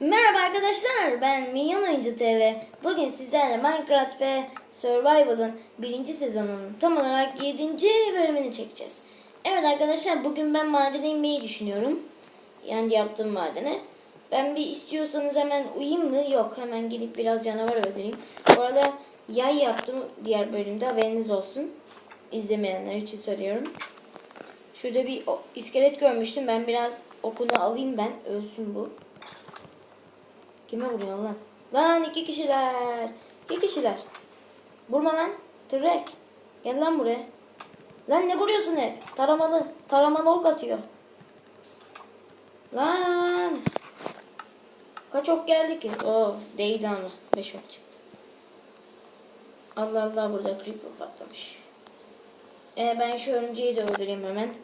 Merhaba arkadaşlar ben Minyon Oyuncu TR. Bugün sizlerle Minecraft ve Survival'ın birinci sezonunun tam olarak 7. bölümünü çekeceğiz. Evet arkadaşlar bugün ben madene inmeyi düşünüyorum. Yani yaptığım madene. Ben bir istiyorsanız hemen uyuyayım mı? Yok hemen gidip biraz canavar öldüreyim. Bu arada yay yaptım diğer bölümde haberiniz olsun. İzlemeyenler için söylüyorum. Şurada bir iskelet görmüştüm. Ben biraz okunu alayım ben. Ölsün bu. Kime vuruyor lan? Lan iki kişiler. İki kişiler. Vurma lan. Tırrek. Gel lan buraya. Lan ne vuruyorsun hep? Taramalı. Taramalı ok atıyor. Lan. Kaç ok geldi ki? Oh değdi ama. Beş ok çıktı. Allah Allah burada creeper patlamış. Ee, ben şu örümceği de öldüreyim hemen.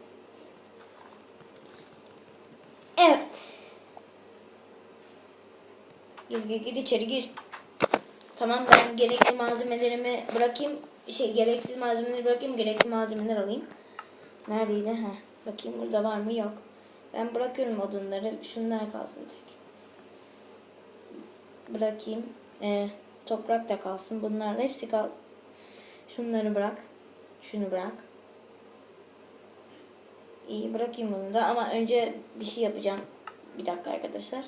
Evet. Gir gir gir içeri gir. Tamam ben gerekli malzemelerimi bırakayım. Şey gereksiz malzemeleri bırakayım. Gerekli malzemeler alayım. Neredeydi? Ha. Bakayım burada var mı? Yok. Ben bırakıyorum odunları. Şunlar kalsın tek. Bırakayım. Ee, toprak da kalsın. Bunlar da hepsi kal. Şunları bırak. Şunu bırak. İyi bırakayım bunu da ama önce bir şey yapacağım. Bir dakika arkadaşlar.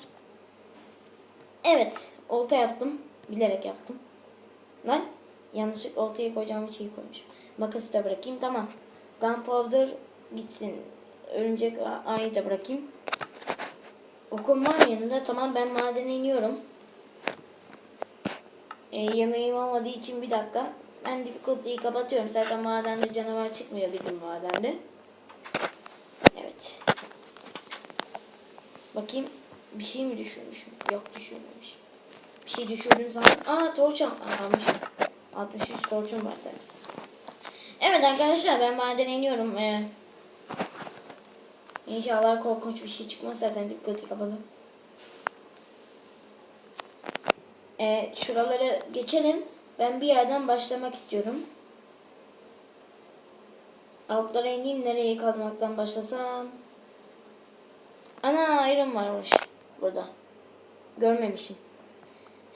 Evet, olta yaptım. Bilerek yaptım. Lan yanlışlık oltaya koyacağım bir şey koymuş. Makası da bırakayım. Tamam. Gunpowder gitsin. Örümcek a- ağıyı da bırakayım. Okum var yanında? Tamam ben madene iniyorum. E, yemeğim olmadığı için bir dakika. Ben difficulty'yi kapatıyorum. Zaten madende canavar çıkmıyor bizim madende. Evet. Bakayım bir şey mi düşürmüşüm? Yok düşürmemişim. Bir şey düşürdüm sanırım. Aa torçum. Aa, almışım. 63 torçum var zaten. Evet arkadaşlar ben madene iniyorum. Ee, İnşallah korkunç bir şey çıkmaz zaten dikkati kapalı. Ee, şuraları geçelim. Ben bir yerden başlamak istiyorum. Altlara ineyim nereye kazmaktan başlasam. Ana ayrım varmış burada. Görmemişim.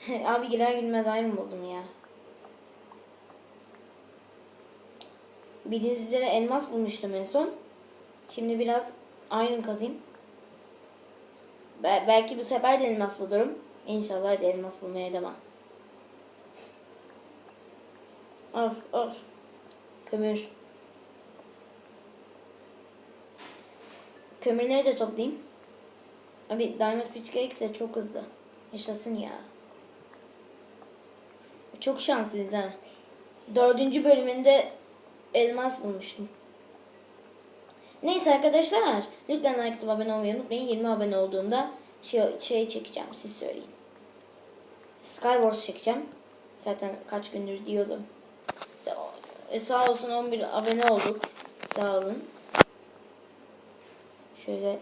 Abi girer girmez ayrım buldum ya. Bildiğiniz üzere elmas bulmuştum en son. Şimdi biraz iron kazayım. Be- belki bu sefer de elmas bulurum. İnşallah da elmas bulmaya devam. Of of. Kömür. Kömürleri de toplayayım. Abi Diamond Pickaxe çok hızlı. Yaşasın ya. Çok şanslıyız ha. Dördüncü bölümünde elmas bulmuştum. Neyse arkadaşlar. Lütfen like abone olmayı unutmayın. 20 abone olduğumda şey, şey çekeceğim. Siz söyleyin. Skywars çekeceğim. Zaten kaç gündür diyordum. E, sağ olsun 11 abone olduk. Sağ olun. Şöyle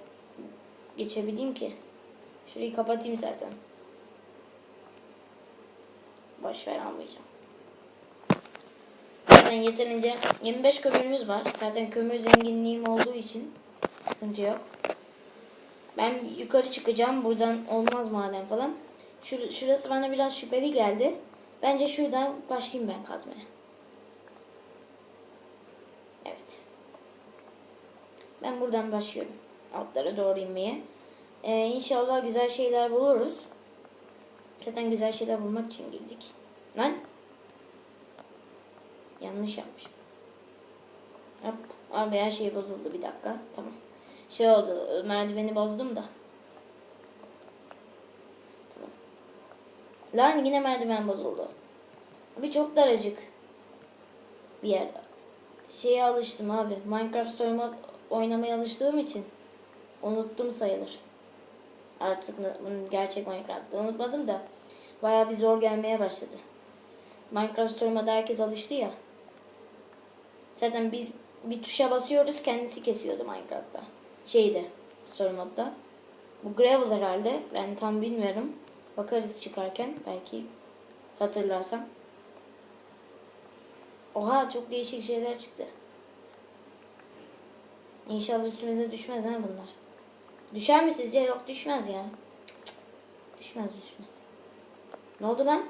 geçebileyim ki. Şurayı kapatayım zaten. Boş ver almayacağım. Zaten yeterince 25 kömürümüz var. Zaten kömür zenginliğim olduğu için sıkıntı yok. Ben yukarı çıkacağım. Buradan olmaz maden falan. Şur şurası bana biraz şüpheli geldi. Bence şuradan başlayayım ben kazmaya. Evet. Ben buradan başlıyorum. Altlara doğru inmeye. Ee, inşallah güzel şeyler buluruz. Zaten güzel şeyler bulmak için girdik. Lan. Yanlış yapmışım. Hop. Abi her şey bozuldu bir dakika. Tamam. Şey oldu. Merdiveni bozdum da. Tamam. Lan yine merdiven bozuldu. Abi çok daracık. Bir yer. Şeye alıştım abi. Minecraft oynamaya alıştığım için unuttum sayılır. Artık bunu gerçek Minecraft'ta unutmadım da bayağı bir zor gelmeye başladı. Minecraft Story Mode'a herkes alıştı ya. Zaten biz bir tuşa basıyoruz kendisi kesiyordu Minecraft'ta. Şeyde Story Mode'da. Bu Gravel herhalde. Ben tam bilmiyorum. Bakarız çıkarken belki hatırlarsam. Oha çok değişik şeyler çıktı. İnşallah üstümüze düşmez ha bunlar. Düşer mi sizce? Yok düşmez ya. Düşmez düşmez. Ne oldu lan?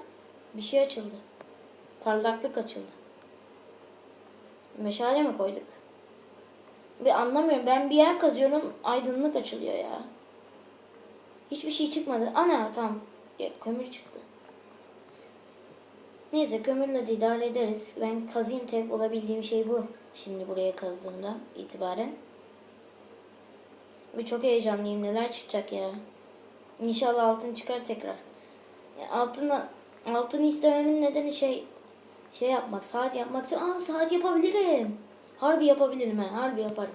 Bir şey açıldı. Parlaklık açıldı. Meşale mi koyduk? Bir anlamıyorum. Ben bir yer kazıyorum. Aydınlık açılıyor ya. Hiçbir şey çıkmadı. Ana tamam. Ya, kömür çıktı. Neyse kömürle de idare ederiz. Ben kazayım tek olabildiğim şey bu. Şimdi buraya kazdığımda itibaren. Ve çok heyecanlıyım. Neler çıkacak ya. İnşallah altın çıkar tekrar. Ya altını, altını istememin nedeni şey şey yapmak, saat yapmak. Aa saat yapabilirim. Harbi yapabilirim ha. Harbi yaparım.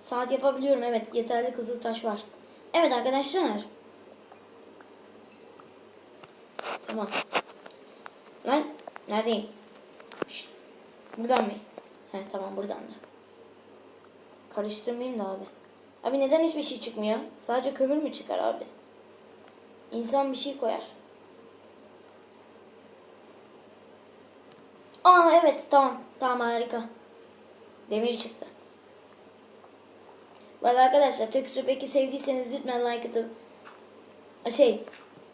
Saat yapabiliyorum evet. Yeterli kızıl taş var. Evet arkadaşlar. Tamam. Lan neredeyim? Şşt. Buradan mı? He tamam buradan da. Karıştırmayayım da abi. Abi neden hiçbir şey çıkmıyor? Sadece kömür mü çıkar abi? İnsan bir şey koyar. Aa evet tamam. Tamam harika. Demir çıktı. Valla arkadaşlar Tekstür peki sevdiyseniz lütfen like atıp şey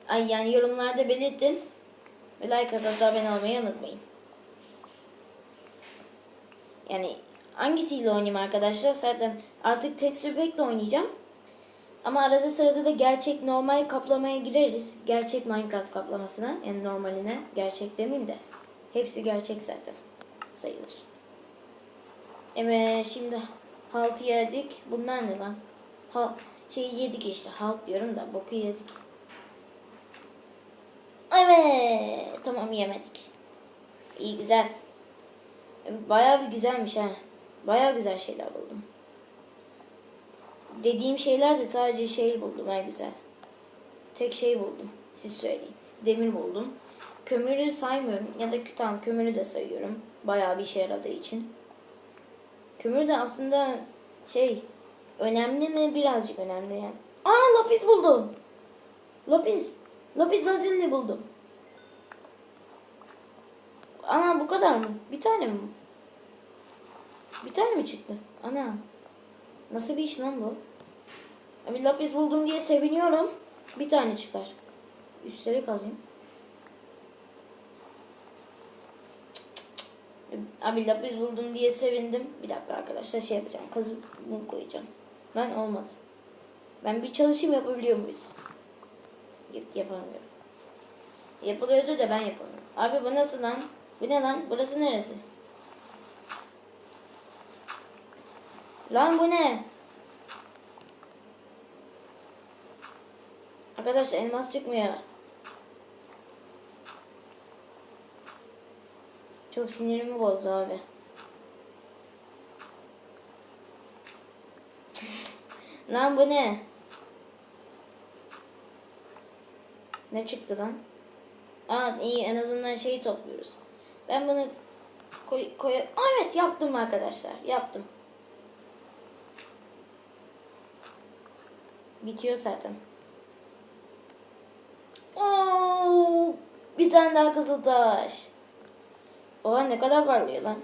ay yani yorumlarda belirtin. Ve like atıp da abone olmayı unutmayın. Yani hangisiyle oynayayım arkadaşlar? Zaten artık Texture Pack'le oynayacağım. Ama arada sırada da gerçek normal kaplamaya gireriz. Gerçek Minecraft kaplamasına. Yani normaline. Gerçek demeyeyim de. Hepsi gerçek zaten. Sayılır. Evet şimdi haltı yedik. Bunlar ne lan? Ha, şeyi yedik işte. Halt diyorum da boku yedik. Evet. Tamam yemedik. İyi güzel. Bayağı bir güzelmiş ha. Bayağı güzel şeyler buldum. Dediğim şeyler de sadece şey buldum ha güzel. Tek şey buldum. Siz söyleyin. Demir buldum. Kömürü saymıyorum. Ya da tamam kömürü de sayıyorum. Bayağı bir işe yaradığı için. Kömür de aslında şey önemli mi? Birazcık önemli yani. Aa lapis buldum. Lapis. Lapis lazuli buldum. Ana bu kadar mı? Bir tane mi? Bir tane mi çıktı? Ana. Nasıl bir iş lan bu? Abi lapis buldum diye seviniyorum. Bir tane çıkar. Üstleri kazayım. Abi lapis buldum diye sevindim. Bir dakika arkadaşlar şey yapacağım. Kazıp bunu koyacağım. Lan olmadı. Ben bir çalışayım yapabiliyor muyuz? Yok yapamıyorum. Yapılıyordu da ben yapamıyorum. Abi bu nasıl lan? Bu ne lan? Burası neresi? Lan bu ne? Arkadaşlar elmas çıkmıyor. Çok sinirimi bozdu abi. lan bu ne? Ne çıktı lan? Aa iyi en azından şeyi topluyoruz. Ben bunu koy, koy Aa, evet yaptım arkadaşlar. Yaptım. Bitiyor zaten. Oo, bir tane daha kızıltaş. Oha ne kadar parlıyor lan.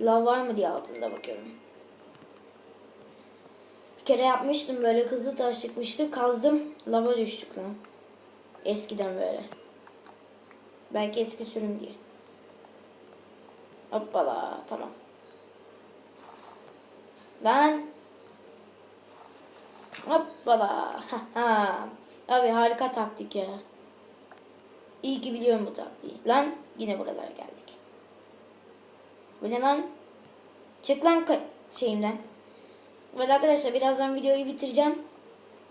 Lav var mı diye altında bakıyorum. Bir kere yapmıştım böyle kızıltaş çıkmıştı. Kazdım. Lava düştük lan. Eskiden böyle. Belki eski sürüm diye. Hoppala tamam. Lan. Hoppala. Abi harika taktik ya. İyi ki biliyorum bu taktiği. Lan yine buralara geldik. Bu ne lan? Çık lan şeyimden. Evet arkadaşlar birazdan videoyu bitireceğim.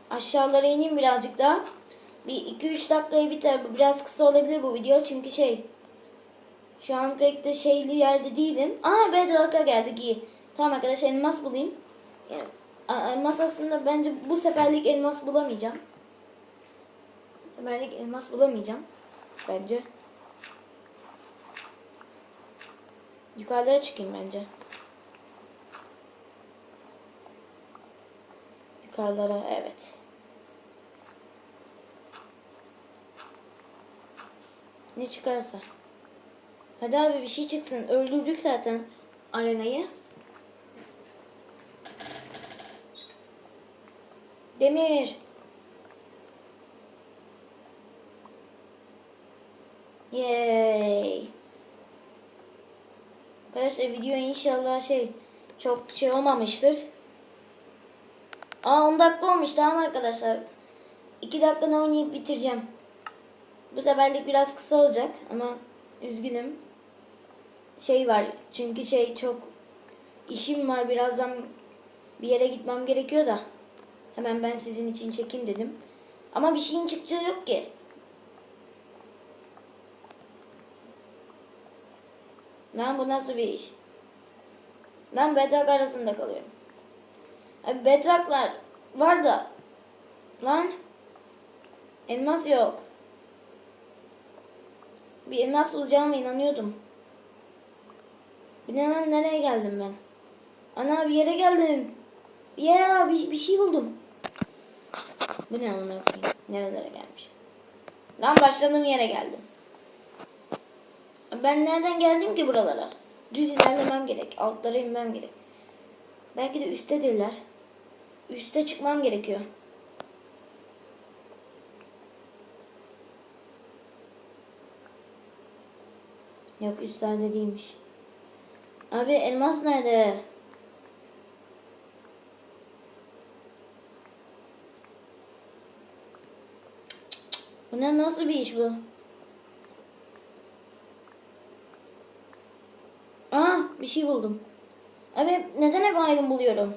Aşağılara ineyim birazcık daha. Bir 2-3 dakikaya biter. Biraz kısa olabilir bu video çünkü şey. Şu an pek de şeyli yerde değilim. Aa Bedrock'a geldik iyi. Tamam arkadaşlar elmas bulayım. Yani, elmas aslında bence bu seferlik elmas bulamayacağım. Bu seferlik elmas bulamayacağım. Bence. Yukarılara çıkayım bence. Yukarılara evet. Ne çıkarsa. Hadi abi bir şey çıksın. Öldürdük zaten arenayı. Demir. Yay. Arkadaşlar video inşallah şey çok şey olmamıştır. Aa 10 dakika olmuş tamam arkadaşlar. 2 dakikada oynayıp bitireceğim. Bu seferlik biraz kısa olacak ama üzgünüm. Şey var çünkü şey çok işim var birazdan bir yere gitmem gerekiyor da. Hemen ben sizin için çekeyim dedim. Ama bir şeyin çıkacağı yok ki. Lan bu nasıl bir iş? Lan bedrak arasında kalıyorum. Abi bedraklar var da. Lan. Elmas yok. Bir elmas bulacağıma inanıyordum. Lan nereye geldim ben? Ana bir yere geldim. Ya bir, bir şey buldum. Bu ne amına koyayım? Nerelere gelmiş? Lan başladığım yere geldim. Ben nereden geldim ki buralara? Düz ilerlemem gerek. Altlara inmem gerek. Belki de üsttedirler. Üste çıkmam gerekiyor. Yok üstlerde değilmiş. Abi elmas nerede? Ne nasıl bir iş bu? Aa bir şey buldum. Abi neden hep ayrım buluyorum?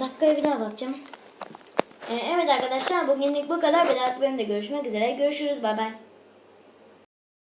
Dakikaya bir daha bakacağım. Ee, evet arkadaşlar bugünlük bu kadar. Bir dahaki bölümde görüşmek üzere. Görüşürüz. Bay bay.